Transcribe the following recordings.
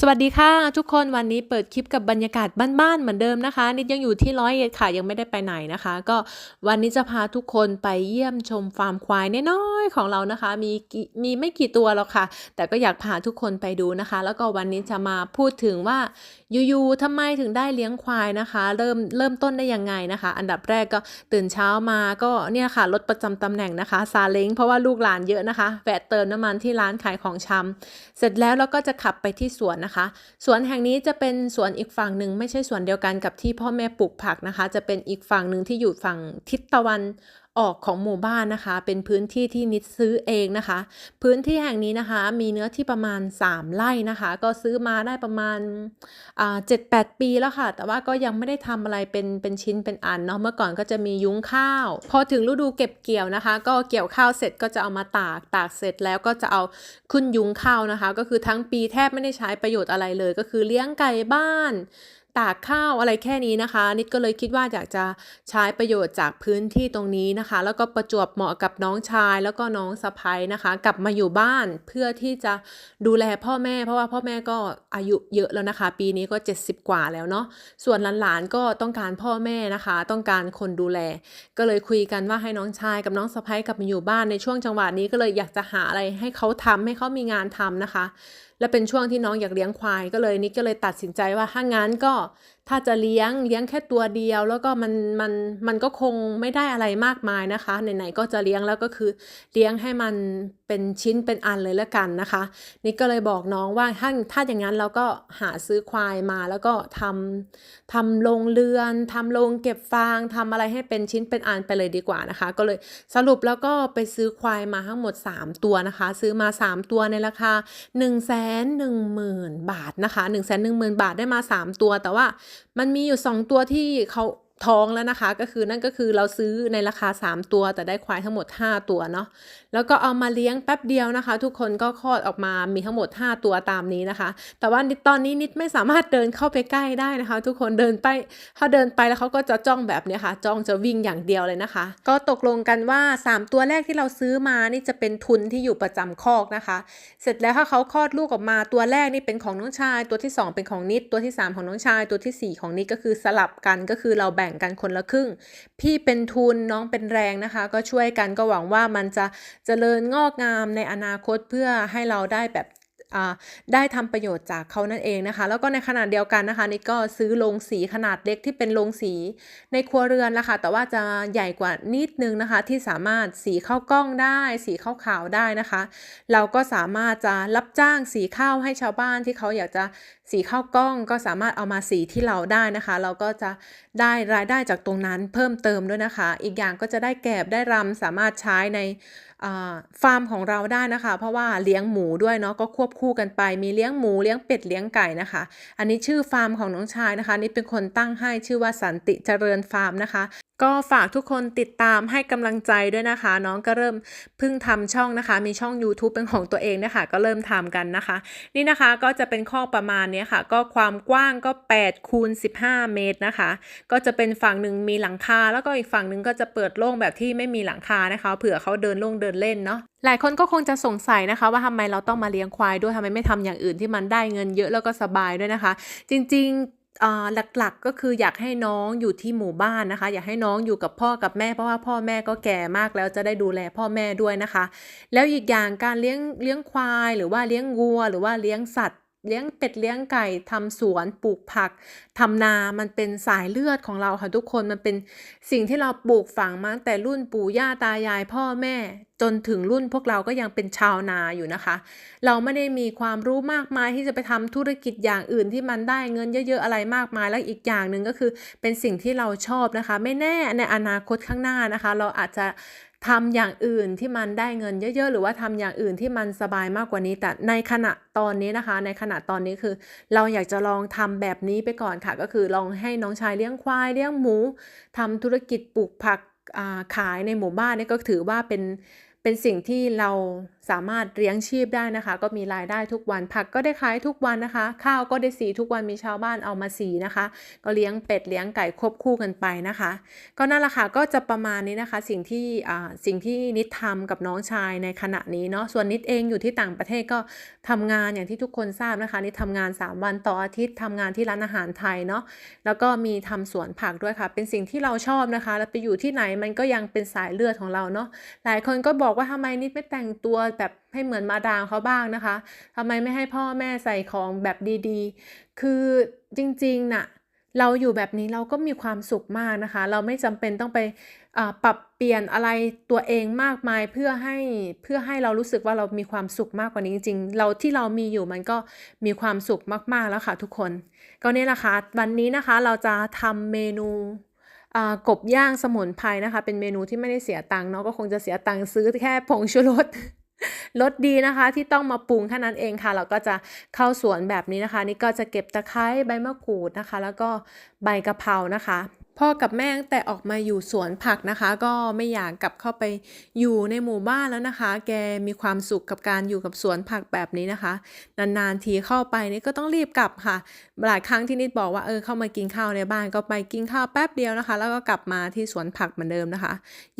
สวัสดีค่ะ ทุกคนวันนี้เปิดคลิปกับบรรยากาศบ้านๆเหมือนเดิมนะคะ นิดยังอยู่ที่ร้อยเอ็ดค่ะยังไม่ได้ไปไหนนะคะ ก็วันนี้จะพาทุกคนไปเยี่ยมชมฟาร์มควายน้อยๆของเรานะคะ มีมีไม่กี่ตัวหรอกค่ะ แต่ก็อยากพาทุกคนไปดูนะคะ แล้วก็วันนี้จะมาพูดถึงว่าอยู่ๆทำไมถึงได้เลี้ยงควายนะคะ เริ่มเริ่มต้นได้ยังไงนะคะ อันดับแรกก็ตื่นเช้ามาก็เนี่ยค่ะรถประจำตำแหน่งนะคะซาเล้งเพราะว่าลูกหลานเยอะนะคะแวะเติมน้ำมันที่ร้านขายของชำเสร็จแล้วเราก็จะขับไปที่สวนนะคะ สวนแห่งนี้จะเป็นสวนอีกฝั่งหนึ่งไม่ใช่สวนเดียวกันกับที่พ่อแม่ปลูกผักนะคะ จะเป็นอีกฝั่งหนึ่งที่อยู่ฝั่งทิศตะวัน ออกของหมู่บ้านนะคะ เป็นพื้นที่ที่นิดซื้อเองนะคะ พื้นที่แห่งนี้นะคะ มีเนื้อที่ประมาณ 3 ไร่นะคะ ก็ซื้อมาได้ประมาณอ่าเจ็ดแปดปีแล้วค่ะ แต่ว่าก็ยังไม่ได้ทำอะไรเป็นเป็นชิ้นเป็นอันเนาะเมื่อก่อนก็จะมียุ้งข้าว พอถึงฤดูเก็บเกี่ยวนะคะ ก็เกี่ยวข้าวเสร็จก็จะเอามาตากตากเสร็จแล้วก็จะเอาขึ้นยุ้งข้าวนะคะ ก็คือทั้งปีแทบไม่ได้ใช้ประโยชน์อะไรเลย ก็คือเลี้ยงไก่บ้าน ตากข้าวอะไรแค่นี้นะคะ นิดก็เลยคิดว่าอยากจะใช้ประโยชน์จากพื้นที่ตรงนี้นะคะ แล้วก็ประจวบเหมาะกับน้องชาย แล้วก็น้องสะพ้ยนะคะ กลับมาอยู่บ้านเพื่อที่จะดูแลพ่อแม่ เพราะว่าพ่อแม่ก็อายุเยอะแล้วนะคะ ปีนี้ก็ 70 กว่าแล้วเนาะส่วนหลานๆก็ต้องการพ่อแม่นะคะ ต้องการคนดูแล ก็เลยคุยกันว่าให้น้องชายกับน้องสะพ้ยกลับมาอยู่บ้านในช่วงจังหวะนี้ก็เลยอยากจะหาอะไรให้เขาทำให้เขามีงานทำนะคะ และเป็นช่วงที่น้องอยากเลี้ยงควายก็เลยนิกก็เลยตัดสินใจว่าถ้างั้นก็ ถ้าจะเลี้ยงเลี้ยงแค่ตัวเดียว แล้วก็มันมันมันก็คงไม่ได้อะไรมากมายนะคะไหนๆก็จะเลี้ยงแล้วก็คือเลี้ยงให้มันเป็นชิ้นเป็นอันเลยละกันนะคะนิกก็เลยบอกน้องว่าถ้าถ้าอย่างนั้นเราก็หาซื้อควายมาแล้วก็ทำทำโรงเรือนทำโรงเก็บฟางทำอะไรให้เป็นชิ้นเป็นอันไปเลยดีกว่านะคะ ก็เลยสรุปแล้วก็ไปซื้อควายมาทั้งหมด 3 ตัวนะคะ ซื้อมา 3 ตัวในราคา 1 1 0 0 0 0 บาทนะคะ 1 1 0 0 0 0 บาทได้มา 3 ตัวแต่ว่ามันมีอยู่ 2 ตัวที่เขา ท้องแล้วนะคะ ก็คือนั่นก็คือเราซื้อในราคา 3 ตัว แต่ได้ควายทั้งหมด 5 ตัวเนาะแล้วก็เอามาเลี้ยงแป๊บเดียวนะคะ ทุกคนก็คลอดออกมามีทั้งหมด 5 ตัวตามนี้นะคะ แต่ว่าตอนนี้นิดไม่สามารถเดินเข้าไปใกล้ได้นะคะ ทุกคนเดินไปถ้าเดินไปแล้วเขาก็จะจ้องแบบนี้ค่ะ จ้องจะวิ่งอย่างเดียวเลยนะคะ ก็ตกลงกันว่า 3 ตัวแรกที่เราซื้อมานี่จะเป็นทุนที่อยู่ประจำคอกนะคะ เสร็จแล้วถ้าเขาคลอดลูกออกมาตัวแรกนี่เป็นของน้องชาย ตัวที่ 2 เป็นของนิดตัวที่ 3 ของน้องชาย ตัวทีสี่4 ของนิดก็คือสลับกันก็คือเราแบ่งกันคนละครึ่ง พี่เป็นทุนน้องเป็นแรงนะคะ ก็ช่วยกันก็หวังว่ามันจะเจริญงอกงามในอนาคตเพื่อให้เราได้แบบ ได้ทำประโยชน์จากเขานั่นเองนะคะ แล้วก็ในขณะเดียวกันนะคะนิดก็ซื้อโรงสีขนาดเล็กที่เป็นโรงสีในครัวเรือนละค่ะแต่ว่าจะใหญ่กว่านิดนึงนะคะ ที่สามารถสีข้าวกล้องได้ สีข้าวขาวได้นะคะ เราก็สามารถจะรับจ้างสีข้าวให้ชาวบ้านที่เขาอยากจะสีข้าวกล้องก็สามารถเอามาสีที่เราได้นะคะ เราก็จะได้รายได้จากตรงนั้นเพิ่มเติมด้วยนะคะ อีกอย่างก็จะได้แกบได้รำสามารถใช้ในฟาร์มของเราได้นะคะ เพราะว่าเลี้ยงหมูด้วยเนาะก็ควบคู่กันไป มีเลี้ยงหมูเลี้ยงเป็ดเลี้ยงไก่นะคะ อันนี้ชื่อฟาร์มของน้องชายนะคะ นี่เป็นคนตั้งให้ชื่อว่าสันติเจริญฟาร์มนะคะก็ฝากทุกคนติดตามให้กำลังใจด้วยนะคะ น้องก็เริ่มเพิ่งทำช่องนะคะ มีช่อง YouTube เป็นของตัวเองนะคะ ก็เริ่มทำกันนะคะ นี่นะคะก็จะเป็นข้อประมาณนี้ค่ะ ก็ความกว้างก็8คูณ15 เมตรนะคะ ก็จะเป็นฝั่งหนึ่งมีหลังคา แล้วก็อีกฝั่งหนึ่งก็จะเปิดโล่งแบบที่ไม่มีหลังคานะคะ เผื่อเขาเดินโล่งเดินเล่นเนาะหลายคนก็คงจะสงสัยนะคะ ว่าทำไมเราต้องมาเลี้ยงควายด้วยวยทำไมไม่ทำอย่างอื่นที่มันได้เงินเยอะแล้วก็สบายด้วยนะคะ จริงๆหลักๆก็คืออยากให้น้องอยู่ที่หมู่บ้านนะคะ อยากให้น้องอยู่กับพ่อกับแม่เพราะว่าพ่อแม่ก็แก่มากแล้วจะได้ดูแลพ่อแม่ด้วยนะคะ แล้วอีกอย่างการเลี้ยงเลี้ยงควาย หรือว่าเลี้ยงวัว หรือว่าเลี้ยงสัตว์ เลี้ยงเป็ดเลี้ยงไก่ทำสวนปลูกผักทำนามันเป็นสายเลือดของเราค่ะทุกคนมันเป็นสิ่งที่เราปลูกฝังมาแต่รุ่นปู่ย่าตายายพ่อแม่ จนถึงรุ่นพวกเราก็ยังเป็นชาวนาอยู่นะคะ เราไม่ได้มีความรู้มากมายที่จะไปทำธุรกิจอย่างอื่นที่มันได้เงินเยอะๆอะไรมากมายแล้วอีกอย่างหนึ่งก็คือเป็นสิ่งที่เราชอบนะคะ ไม่แน่ในอนาคตข้างหน้านะคะ เราอาจจะ ทำอย่างอื่นที่มันได้เงินเยอะๆ หรือว่าทำอย่างอื่นที่มันสบายมากกว่านี้ แต่ในขณะตอนนี้นะคะ ในขณะตอนนี้คือ เราอยากจะลองทำแบบนี้ไปก่อนค่ะ ก็คือลองให้น้องชายเลี้ยงควายเลี้ยงหมูทำธุรกิจปลูกผักอ่าขายในหมู่บ้านนี่ก็ถือว่าเป็นเป็นสิ่งที่เรา สามารถเลี้ยงชีพได้นะคะ ก็มีรายได้ทุกวันผักก็ได้ขายทุกวันนะคะ ข้าวก็ได้สีทุกวันมีชาวบ้านเอามาสีนะคะ ก็เลี้ยงเป็ดเลี้ยงไก่ควบคู่กันไปนะคะ ก็นั่นแหละค่ะก็จะประมาณนี้นะคะ สิ่งที่สิ่งที่นิดทำกับน้องชายในขณะนี้เนาะส่วนนิดเองอยู่ที่ต่างประเทศก็ทำงานอย่างที่ทุกคนทราบนะคะ นิดทำงาน 3 วันต่ออาทิตย์ทำงานที่ร้านอาหารไทยเนาะแล้วก็มีทำสวนผักด้วยค่ะ เป็นสิ่งที่เราชอบนะคะ แล้วไปอยู่ที่ไหนมันก็ยังเป็นสายเลือดของเราเนาะหลายคนก็บอกว่าทำไมนิดไม่แต่งตัวแบบให้เหมือนมาดามเขาบ้างนะคะทำไมไม่ให้พ่อแม่ใส่ของแบบดีๆ คือจริงๆน่ะเราอยู่แบบนี้เราก็มีความสุขมากนะคะ เราไม่จำเป็นต้องไปปรับเปลี่ยนอะไรตัวเองมากมายเพื่อให้เพื่อให้เรารู้สึกว่าเรามีความสุขมากกว่านี้จริงๆ เราที่เรามีอยู่มันก็มีความสุขมากๆแล้วค่ะทุกคน ก็เนี่ยนะคะวันนี้นะคะเราจะทำเมนูกบย่างสมุนไพรนะคะ เป็นเมนูที่ไม่ได้เสียตังค์เนาะก็คงจะเสียตังค์ซื้อแค่ผงชูรส รสดีนะคะ ที่ต้องมาปรุงแค่นั้นเองค่ะ เราก็จะเข้าสวนแบบนี้นะคะ นี่ก็จะเก็บตะไคร้ใบมะกรูดนะคะ แล้วก็ใบกะเพรานะคะพ่อกับแม่ตั้งแต่ออกมาอยู่สวนผักนะคะ ก็ไม่อยากกลับเข้าไปอยู่ในหมู่บ้านแล้วนะคะ แกมีความสุขกับการอยู่กับสวนผักแบบนี้นะคะ นานๆทีเข้าไปนี่ก็ต้องรีบกลับค่ะหลายครั้งที่นิดบอกว่าเออเข้ามากินข้าวในบ้านก็ไปกินข้าวแป๊บเดียวนะคะ แล้วก็กลับมาที่สวนผักเหมือนเดิมนะคะ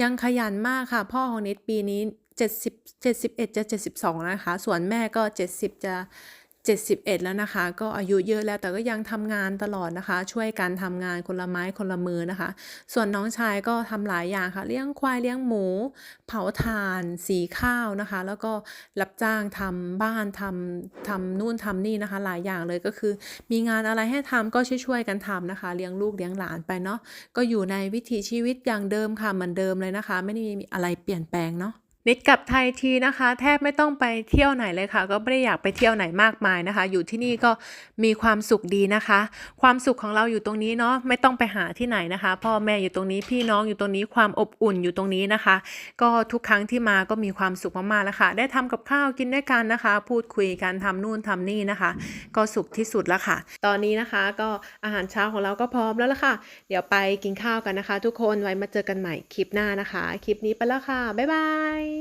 ยังขยันมากค่ะ พ่อของนิดปีนี้ 70 71จะ72 นะคะ ส่วนแม่ก็ 70 จะ 71 แล้วนะคะ ก็อายุเยอะแล้วแต่ก็ยังทำงานตลอดนะคะ ช่วยกันทำงานคนละไม้คนละมือนะคะ ส่วนน้องชายก็ทำหลายอย่างค่ะ เลี้ยงควายเลี้ยงหมู เผาถ่าน สีข้าวนะคะ แล้วก็รับจ้างทำบ้านทำทำนู่นทำนี่นะคะ หลายอย่างเลยก็คือ มีงานอะไรให้ทำก็ช่วยๆกันทำนะคะ เลี้ยงลูกเลี้ยงหลานไปเนาะก็อยู่ในวิถีชีวิตอย่างเดิมค่ะเหมือนเดิมเลยนะคะ ไม่ได้มีอะไรเปลี่ยนแปลงเนาะ นิดกับไทยทีนะคะ แทบไม่ต้องไปเที่ยวไหนเลยค่ะ ก็ไม่ได้อยากไปเที่ยวไหนมากมายนะคะ อยู่ที่นี่ก็มีความสุขดีนะคะ ความสุขของเราอยู่ตรงนี้เนาะไม่ต้องไปหาที่ไหนนะคะ พ่อแม่อยู่ตรงนี้พี่น้องอยู่ตรงนี้ความอบอุ่นอยู่ตรงนี้นะคะ ก็ทุกครั้งที่มาก็มีความสุขมากๆแล้วค่ะ ได้ทำกับข้าวกินด้วยกันนะคะ พูดคุยกันทำนู่นทำนี่นะคะ ก็สุขที่สุดแล้วค่ะ ตอนนี้นะคะก็อาหารเช้าของเราก็พร้อมแล้วละค่ะ เดี๋ยวไปกินข้าวกันนะคะ ทุกคนไว้มาเจอกันใหม่คลิปหน้านะคะ คลิปนี้ไปแล้วค่ะบ๊ายบาย